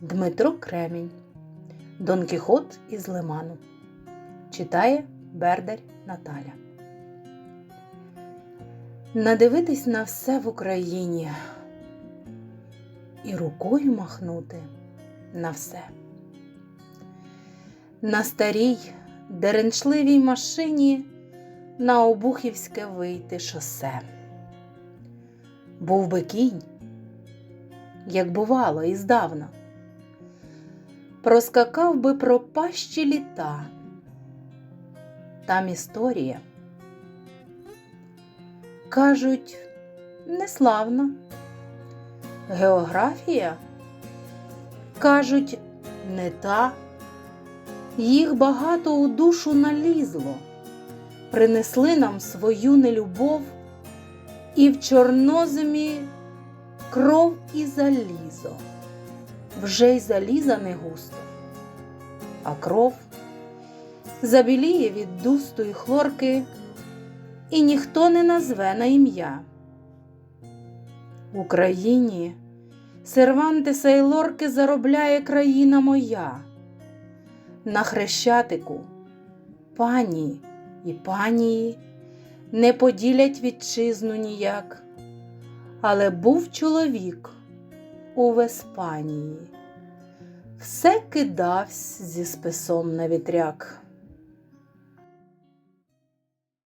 Дмитро Кремінь. Дон Кіхот із Лиману. Читає Бердар Наталя. Надивитись на все в Україні і рукою махнути на все. На старій деренчливій машині на Обухівське вийти шосе. Був би кінь, як бувало і здавна, проскакав би пропащі літа. Там історія. Кажуть, неславна. Географія, кажуть, не та. Їх багато у душу налізло, принесли нам свою нелюбов і в чорноземі кров і залізо. Вже й заліза не густо, а кров забіліє від дусту і хлорки, і ніхто не назве на ім'я. В Україні Сервантеса й лорки заробляє країна моя. На хрещатику пані і панії не поділять вітчизну ніяк, але був чоловік у Веспанії, все кидавсь зі списом на вітряк.